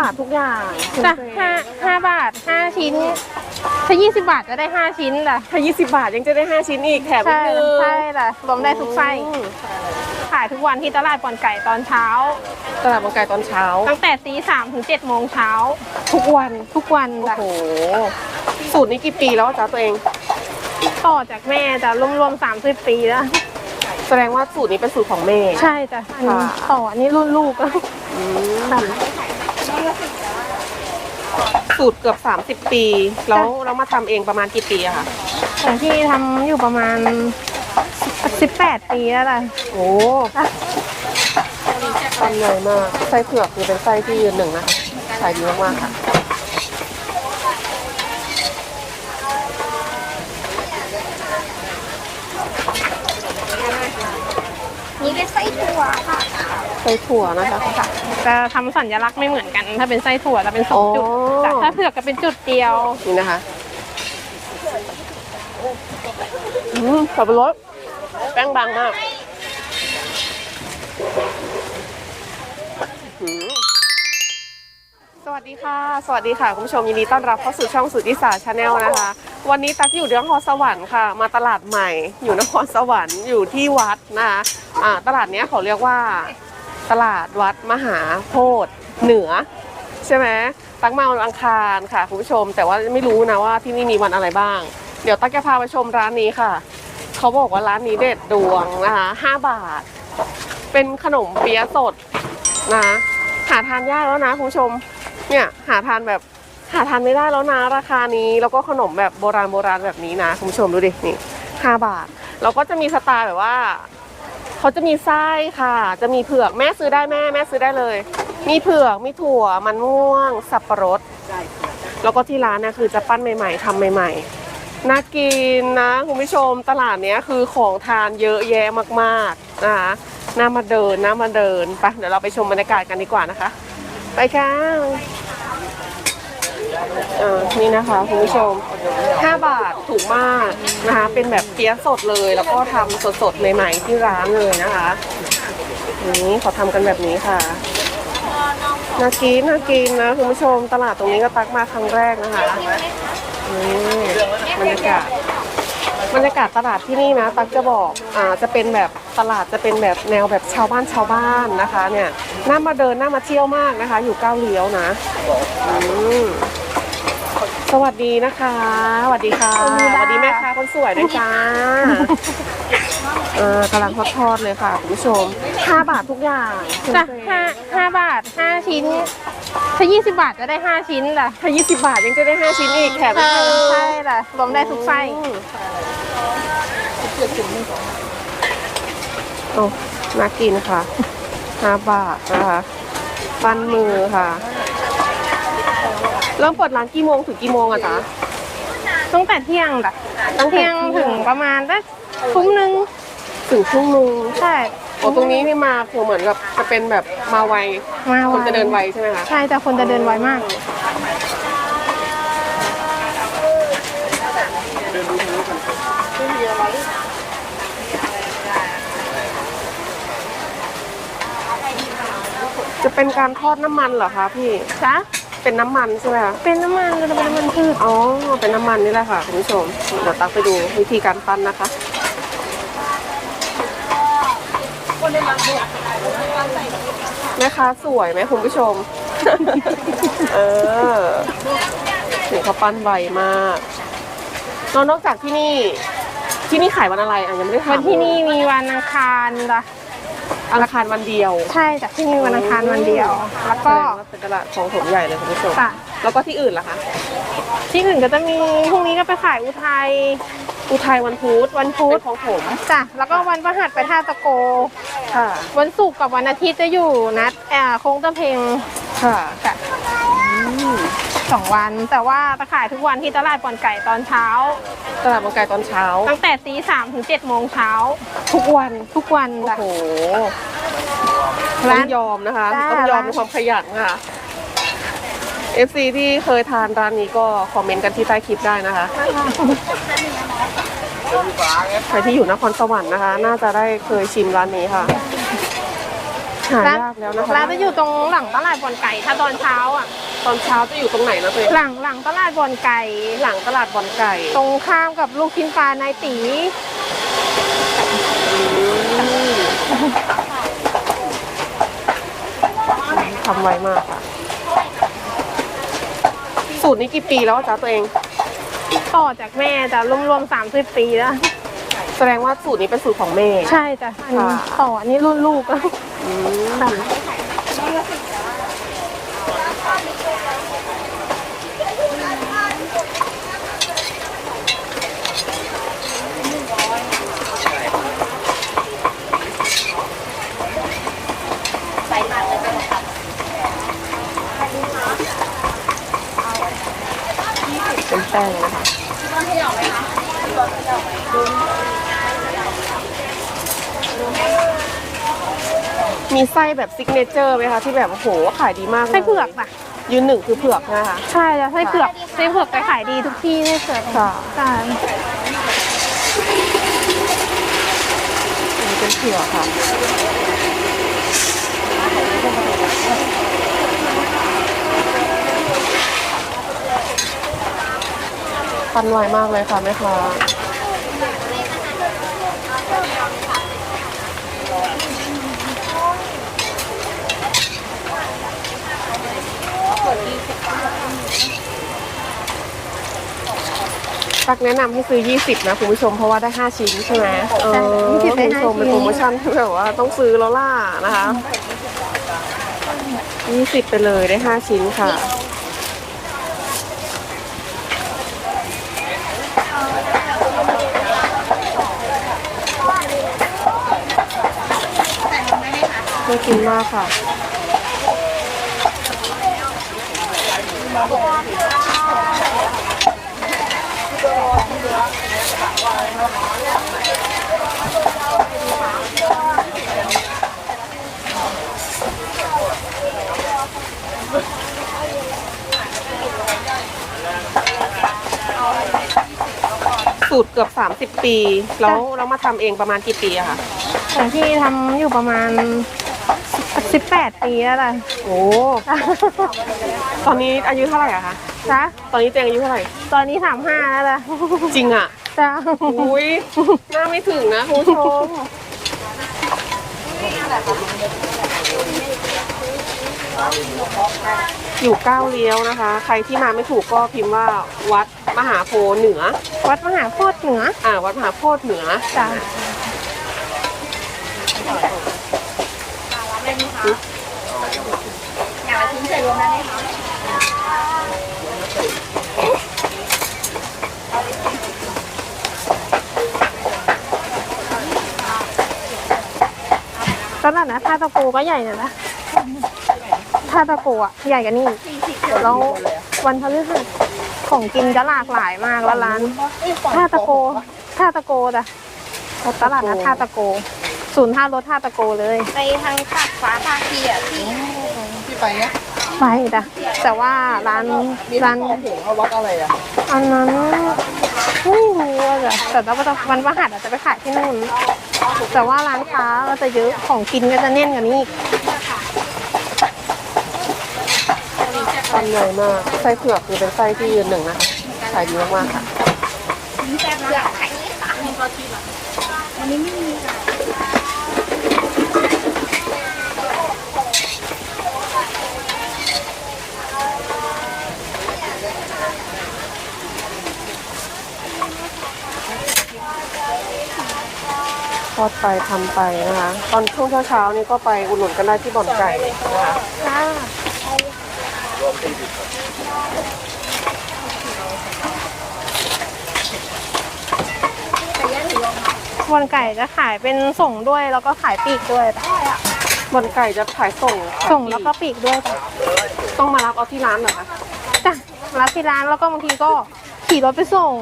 บาททุกอย่างจ้ะห้าห้าบาทห้าชิ้น ถ้ายี่สิบบาทจะได้ห้าชิ้นจ้ะถ้า20 บาทยังจะได้ 5 ชิ้นอีกแถมอีใช่กนึงใช่จ้ะรวมได้ทุกไส้ อืมขายทุกวันที่ตลาดปอนไก่ตอนเช้า ตลาดบางไก่ตอนเช้า ตั้งแต่ตีสามถึงเจ็ดโมงเช้า ทุกวันทุกวันโอ้จ้ะโห สูตรนี้กี่ปีแล้วอะจ๊ะตัวเอง ต่อจากแม่จะรวมๆสามสิบปีแล้ว แสดงว่าสูตรนี้เป็นสูตรของแม่ ใช่จ้ะอันนี้ค่ะ ต่ออันนี้รุ่นลูกแล้วอืม สูตรเกือบ 30 ปี แล้วเรามาทำเองประมาณกี่ปีอะค่ะของพี่ทำอยู่ประมาณสิบแปดปีแล้วล่ะ โอ้ทำใหญ่มากไส้เผือกคือเป็นไส้ที่ยืนหนึ่งนะคะขายดีมากๆค่ะ นี่เป็นไส้ถั่วค่ะ ไส้ถั่วนะคะจะทำสัญลักษณ์ไม่เหมือนกัน ถ้าเป็นไส้ถั่วจะเป็นสองจุดอ๋อจ้ะถ้าเผือกก็เป็นจุดเดียว นี่นะคะอืมสับปะรดแป้งบางมากอืมสวัสดีค่ะ สวัสดีค่ะ คุณผู้ชมยินดีต้อนรับเข้าสู่ช่องสุทธิศาสตร์ชาแนลนะคะ วันนี้ตักอยู่นครสวรรค์ค่ะ มาตลาดใหม่ อยู่นครสวรรค์อยู่ที่วัดนะคะอ่าตลาดเนี้ยเขาเรียกว่า ตลาดวัดมหาโพธิ์เหนือ ใช่ไหมตักมาวันอังคารค่ะคุณผู้ชม แต่ว่าไม่รู้นะว่าที่นี่มีวันอะไรบ้าง เดี๋ยวตักจะพาไปชมร้านนี้ค่ะ เขาบอกว่าร้านนี้เด็ดดวงนะคะ5บาท เป็นขนมเปี๊ยะสดนะหาทานยากแล้วนะคุณผู้ชม เนี่ยหาทานแบบหาทานไม่ได้แล้วนะราคานี้แล้วก็ขนมแบบโบราณโบราณแบบนี้นะคุณผู้ชมดูดินี่ห้าบาท แล้วก็จะมีสไตล์แบบว่า เขาจะมีไส้ค่ะ จะมีเผือกแม่ซื้อได้แม่แม่ซื้อได้เลย มีเผือกมีถั่วมันม่วง สับปะรด แล้วก็ที่ร้านนะคือจะปั้นใหม่ ๆทำใหม่ ๆน่ากินนะคุณผู้ชมตลาดเนี้ยคือของทานเยอะแยะมากๆนะคะน่ามาเดินน่ามาเดินไปเดี๋ยวเราไปชมบรรยากาศกันดีกว่านะคะ ไปค่ะ เออนี่นะคะคุณผู้ชม 5 บาทถูกมากนะคะ เป็นแบบเปี๊ยะสดเลย แล้วก็ทำสดๆ ใหม่ๆ ที่ร้านเลยนะคะ นี่เขาทำกันแบบนี้ค่ะน่ากินน่ากินนะคุณผู้ชมตลาดตรงนี้ก็ตักมาครั้งแรกนะคะนี่บรรยากาศบรรยากาศตลาดที่นี่นะตักจะบอกอ่าจะเป็นแบบตลาดจะเป็นแบบแนวแบบชาวบ้านชาวบ้านนะคะ เนี่ยน่ามาเดินน่ามาเที่ยวมากนะคะ อยู่ก้าวเลี้ยวนะอืม สวัสดีนะคะสวัสดีค่ะสวัสดีแม่ค้าคนสวยด้วยจ้าเออกำลังทอดๆเลยค่ะคุณผู้ชม5บาททุกอย่างจ้ะห้าห้าบาทห้าชิ้น ถ้ายี่สิบบาทจะได้ห้าชิ้นจ้ะถ้า20บาทยังจะได้5ชิ้นอีกแถมอีใช่กนึงใช่จ้ะรวมได้ทุกไส้โอ้น่ากินค่ะ5บาทนะคะปั้นมือค่ะ เริ่มเปิดร้านกี่โมงถึงกี่โมงอะจ๊ะตั้งแต่เที่ยงจ้ะตั้งเที่ยงถึงประมาณสักทุ่มหนึ่งถึงทุ่มนึงใช่โอ้ตรงนี้นี่มาคือเหมือนกับจะเป็นแบบมาไวมาคไวนจะเดินไวใช่ไหมคะใช่แต่คนจะเดินไวมากจะเป็นการทอดน้ำมันเหรอคะพี่จ้ะ เป็นน้ำมันใช่ไหมคะเป็นน้ำมันจะเป็นน้ำมันพืชอ๋อเป็นน้ำมันนี่แหละค่ะคุณผู้ชมเดี๋ยวตักไปดูวิธีการปั้นนะคะแม่ค้าสวยไหมคุณผู้ชม เออนี่เขาปั้นไวมากแล้วนอกจากที่นี่ที่นี่ขายวันอะไรอะยังไม่ได้ถามวันที่นี่มีวันอังคารจ้ะ อังคารวันเดียวใช่จ้ะที่นี่มีวันอังคารวันเดียว แล้วก็ก็เป็นตลาดของถมใหญ่เลยคุณผู้ชมค่ะ แล้วก็ที่อื่นล่ะคะ ที่อื่นก็จะมีพรุ่งนี้ก็ไปขายอุทัยอุทัยวันพุธวันพุธเป็นของผมจ้ะแล้วก็วันพฤหัสไปท่าตะโก ค่ะวันศุกร์กับวันอาทิตย์จะอยู่นัดแอบโค้งตะเพงค่ะ จ้ะ สองวัน แต่ว่าจะขายทุกวันที่ตลาดปอนไก่ตอนเช้า ตลาดบางไก่ตอนเช้า ตั้งแต่ตีสามถึงเจ็ดโมงเช้า ทุกวันทุกวันโอ้จ้ะ โหร้าต้อนงยอมนะคะ จ้าต้องยอมในความขยันค่ะ FC ที่เคยทานร้านนี้ก็คอมเมนต์กันที่ใต้คลิปได้นะคะใครที่อยู่นครสวรรค์นะคะ น่าจะได้เคยชิมร้านนี้ค่ะหายากแล้วนะคะ ร้านจะอยู่ตรงหลังตลาดบอนไก่ถ้าตอนเช้าอะ ตอนเช้าจะอยู่ตรงไหนนะตัวเองหลังหลังตลาดบอนไก่ หลังตลาดบอลไก่ ตรงข้ามกับลูกชิ้นปลานายตีทำไวมากค่ะ สูตรนี้กี่ปีแล้วอะจ๊ะตัวเอง ต่อจากแม่จะรวมๆสามสิบปีแล้ว แสดงว่าสูตรนี้เป็นสูตรของแม่ ใช่จ้ะอันนี้ค่ะต่ออันนี้รุ่นลูกแล้ว แป้งนะคะมีไส้แบบซิกเนเจอร์ไหมคะที่แบบโอ้โหขายดีมากเลยไส้เผือกจ้ะยืนหนึ่งคือเผือกนะคะ ใช่จ้ะไส้เผือกไส้เผือกไปขายดีทุกที่ไส้เผือกค่ะใช่อันนี้เป็นเผือกค่ะ ปันไวมากเลยค่ะแม่ค้าตักแนะนำให้ซื้อ 20 นะคุณผู้ชมเพราะว่าได้ 5 ชิ้นใช่ไหมเออคุณผู้ชมเป็นโปรโมชั่นที่แบบว่าต้องซื้อแล้วล่ะนะคะ 20 ไปเลยได้ 5 ชิ้นค่ะ น่ากินมากค่ะ สูตรเกือบ 30 ปี แล้วเรามาทำเองประมาณกี่ปีอะคะ ของพี่ทำอยู่ประมาณ สิบแปดปีแล้วล่ะโอ้ตอนนี้อายุเท่าไหร่อะคะจ้ะตอนนี้เจงอายุเท่าไหร่ ตอนนี้สามห้าแล้วล่ะจริงอะจ้ะอุ้ยหน้าไม่ถึงนะคุณผู้ชมอยู่ก้าวเลี้ยวนะคะ ใครที่มาไม่ถูกก็พิมพ์ว่าวัดมหาโพธิ์เหนือ วัดมหาโพธิ์เหนือ อ่า วัดมหาโพธิ์เหนือจ้ะอยากมาทิ้งใส่รวมได้ไหมคะตลาดนะท่าตะโกก็ใหญ่นะนะท่าตะโกอะใหญ่กันนี่แล้ววันพฤหัสของกินจะหลากหลายมากแล้วร้านท่าตะโกท่าตะโกจ้ะตลาดนะท่าตะโก ศูนย์ท่ารถท่าตะโกเลยไปทางตัดฟ้าภาคีอะพี่ที่ไปเนี่ยไปจ้ะแต่ว่าร้านมีร้าร้านนของผงเอาวัดอะไรอะอันนั้นไม่รู้อะจ้ะแต่ว่าจะวันประหัสอาจจะไปขายที่นู่นแต่ว่าร้านค้าก็จะเยอะของกินก็จะแน่นกว่านี้อีกปันใหญ่มากไส้เผือกคือเป็นไส้ที่ยืนหนึ่งนะคะขายดีมากๆค่ะเผือกไข่ค่ะ อดไปทำไปนะคะ ตอนช่วงเช้าๆนี่ก็ไปอุดหนุนกันได้ที่บ่อนไก่นะคะจ้าวันไก่จะขายเป็นส่งด้วยแล้วก็ขายปีกด้วยจ้ะบ่อนไก่จะขายส่งขายส่งแล้วก็ปีกด้วยจ้ะต้องมารับเอาที่ร้านเหรอคะจ้ะรับที่ร้านแล้วก็บางทีก็ขี่รถไปส่ง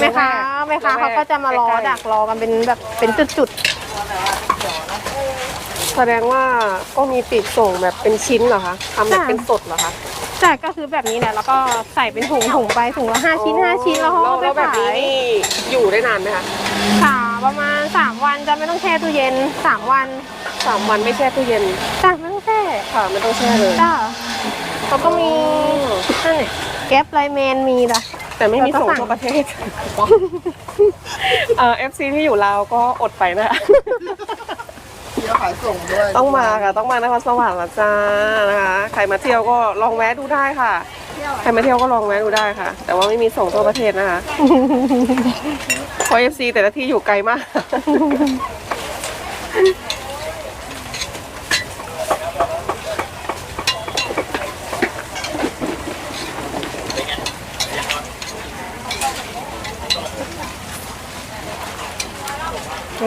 แม่ค้าแม่ค้าเขาก็จะมารอดักรอกันเป็นแบบเป็นจุดแสดงว่าก็มีปีกส่งแบบเป็นชิ้นเหรอคะทำแบบเป็นสดเหรอคะๆแต่ก็คือแบบนี้แหละแล้วก็ใส่เป็นถุงถุงไปถุงละห้าชิ้นห้าชิ้นแล้วเขาก็ไปแล้วแบบขานี้ยนี่อยู่ได้นานไหมคะค่ะประมาณสามวันจะไม่ต้องแช่ตู้เย็นสามวันสสามวันไม่แช่ตู้เย็นจ้าไม่ต้องแช่ค่ะไม่ต้องแช่เลยจ้าเขาก็มีนั่นเนี่ยแก๊ปไลน์แมนมีล่ะ แต่ไม่มีส่งทั่วประเทศเอ่อฟซีที่อยู่ลาวก็อดไปนะเที่ยวขายส่งด้วย ต้องมาค่ะ ต้องมานครสวรรค์ละจ้านะคะใครมาเที่ยวก็ลองแวะดูได้ค่ะใครมาเที่ยวก็ลองแวะดูได้ค่ะ แต่ว่าไม่มีส่งทั่วประเทศนะคะเพราะเอฟซีแต่ละที่อยู่ไกลมาก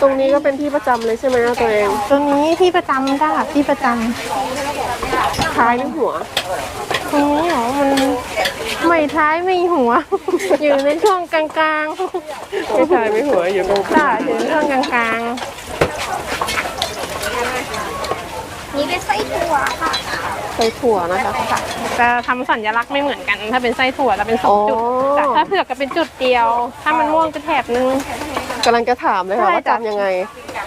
ตรงนี้ก็เป็นที่ประจำเลยใช่ไหมอะตัวเองตัวนี้ที่ประจำจ้าที่ประจท้ายหรือหัวำตรงนี้เหรอมันไม่ท้ายไม่หัว อยู่ในช่วงกลางไม่ท้ายไม่หัวอยู่ตรงๆจ้าอยู่ในช่วงกลางนี่เป็นไส้ถั่วค่ะใส่ถั่วนะคะ ๆจะทำสัญลักษณ์ไม่เหมือนกัน ถ้าเป็นไส้ถั่วจะเป็นสองจุดอ๋อจ้ะถ้าเผือกก็เป็นจุดเดียว ถ้ามันม่วงจะแถบนึง กำลังจะถามเลยค่ะใช่ว่าจ้ะจำยังไง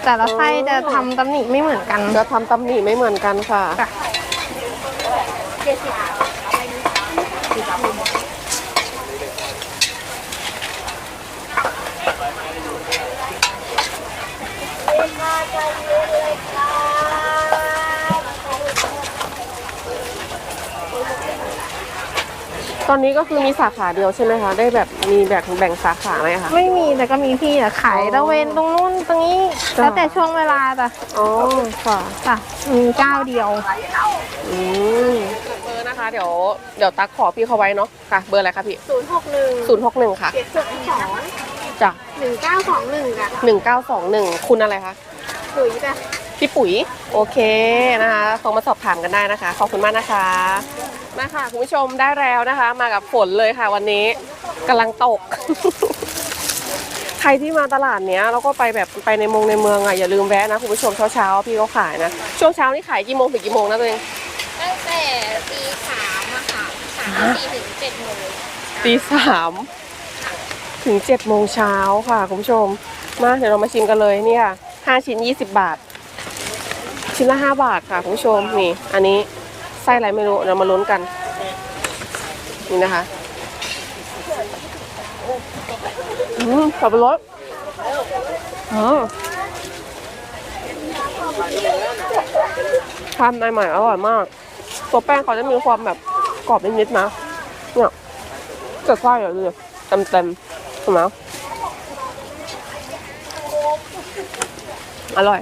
แต่ละไส้จะทำตำหนิไม่เหมือนกัน จะทำตำหนิไม่เหมือนกันค่ะจ้ะ ตอนนี้ก็คือมีสาขาเดียวใช่ไหมคะ ได้แบบมีแบบแบ่งสาขาไหมคะ ไม่มีแต่ก็มีพี่อะขายตะเวนตรงนู้นตรงนี้จ้ะ แล้วแต่ช่วงเวลาจ้ะอ๋อค่ะจ้ะมีเจ้าเดียว อืมเบอร์นะคะ เดี๋ยวเดี๋ยวตักขอพี่เขาไว้เนาะค่ะ เบอร์อะไรคะพี่ศูนย์หกหนึ่งศูนย์หกหนึ่งค่ะเจ็ดสองสองจ้ะหนึ่งเก้าสองหนึ่งจ้ะหนึ่งเก้าสองหนึ่งคุณอะไรคะ ปุ๋ยจ้ะ พี่ปุ๋ยโอเคนะคะส่งมาสอบถามกันได้นะคะ ขอบคุณมากนะคะมาค่ะคุณผู้ชมได้แล้วนะคะ มากับฝนเลยค่ะวันนี้กำลังตก ใครที่มาตลาดเนี้ยแล้วก็ไปแบบไปในเมองในเมืองอะอย่าลืมแวะนะคุณผู้ชมเช้าเช้าๆพี่เขาขายนะช่วงเช้านี่ขายกี่โมงถึงกี่โมงนะตัวเองตั้งแต่ตีสามอะค่ะสามตีถึงเจ็ดโมงตีสามถึงเจ็ดโมงเช้าค่ะคุณผู้ชมมาเดี๋ยวเรามาชิมกันเลยเนี่ยห้าชิ้นยี่สิบบาท ชิ้นละห้าบาทค่ะคุณผู้ชมนี่อันนี้ไส้อะไรไม่รู้เรามาลุ้นกัน นี่นะคะอืมสับปะรดอ๋อทำใหม่ๆอร่อยมาก ตัวแป้งเขาจะมีความแบบกรอบนิดๆนะเนี่ยจะไส้อะดูดิเต็มๆเห็นไหมอร่อย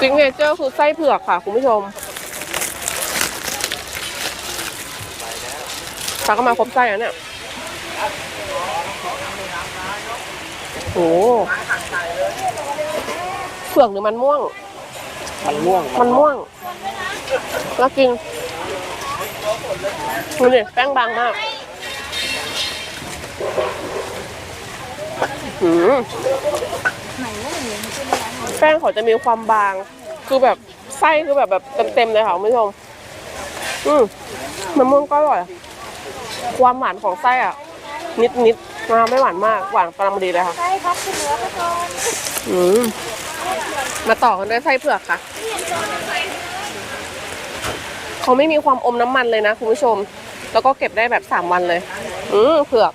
ซิงเนเจอร์คือไส้เผือกค่ะ คุณผู้ชมตาก็มาครบไส้แล้วเนี่ยโอ้เผือกหรือมันม่วง มันม่วง มันม่วง แล้วกินดูดิแป้งบางมาก หืมแป้งเขาจะมีความบาง คือแบบไส้คือแบบแบบเต็มๆเลยค่ะคุณผู้ชมอืมมันม่วงก็อร่อย ความหวานของไส้อะ นิดๆนะคะไม่หวานมาก หวานกำลังพอดีเลยค่ะใช่ครับคุณเนื้อค่ะอืมมาต่อกันด้วยไส้เผือกค่ะ เขาไม่มีความอมน้ำมันเลยนะคุณผู้ชม แล้วก็เก็บได้แบบสามวันเลย อืมเผือก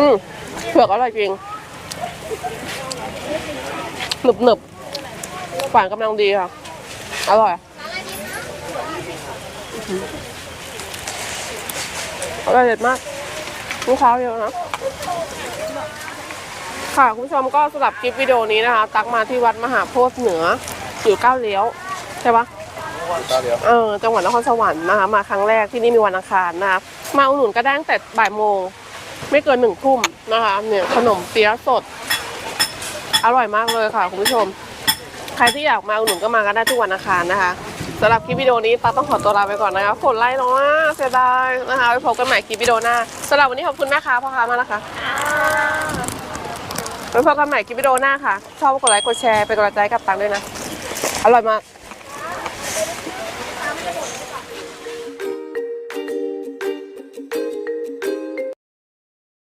อืมเผือกอร่อยจริงหนึบหนึบๆหวานกำลังดีค่ะ อร่อยอร่อยเด็ดมากลูกค้าเยอะนะ ค่ะ คุณผู้ชมก็สำหรับคลิปวิดีโอนี้นะคะ ตักมาที่วัดมหาโพธิ์เหนือ อยู่ก้าวเลี้ยว ใช่ปะตาเดียวเออจังหวัดนครสวรรค์นะคะ มาครั้งแรกที่นี่มีวันอังคารนะคะมาอุดหนุนก็ได้ตั้งแต่บ่ายโมง ไม่เกินหนึ่งทุ่มนะคะ เนี่ยขนมเปี๊ยะสด อร่อยมากเลยค่ะคุณผู้ชม ใครที่อยากมาอุดหนุนก็มากันได้ทุกวันอังคารนะคะสำหรับคลิปวิดีโอนี้ตาต้องขอตัวลาไปก่อนนะคะฝนไล่เนาะเสียดายนะคะไว้พบกันใหม่คลิปวิดีโอหน้าสำหรับวันนี้ขอบคุณแม่ค้าพ่อค้ามากนะคะไว้พบกันใหม่คลิปวิดีโอหน้าค่ะ ชอบกดไลค์กดแชร์เป็นกำลังใจกับตังด้วยนะ อร่อยมาก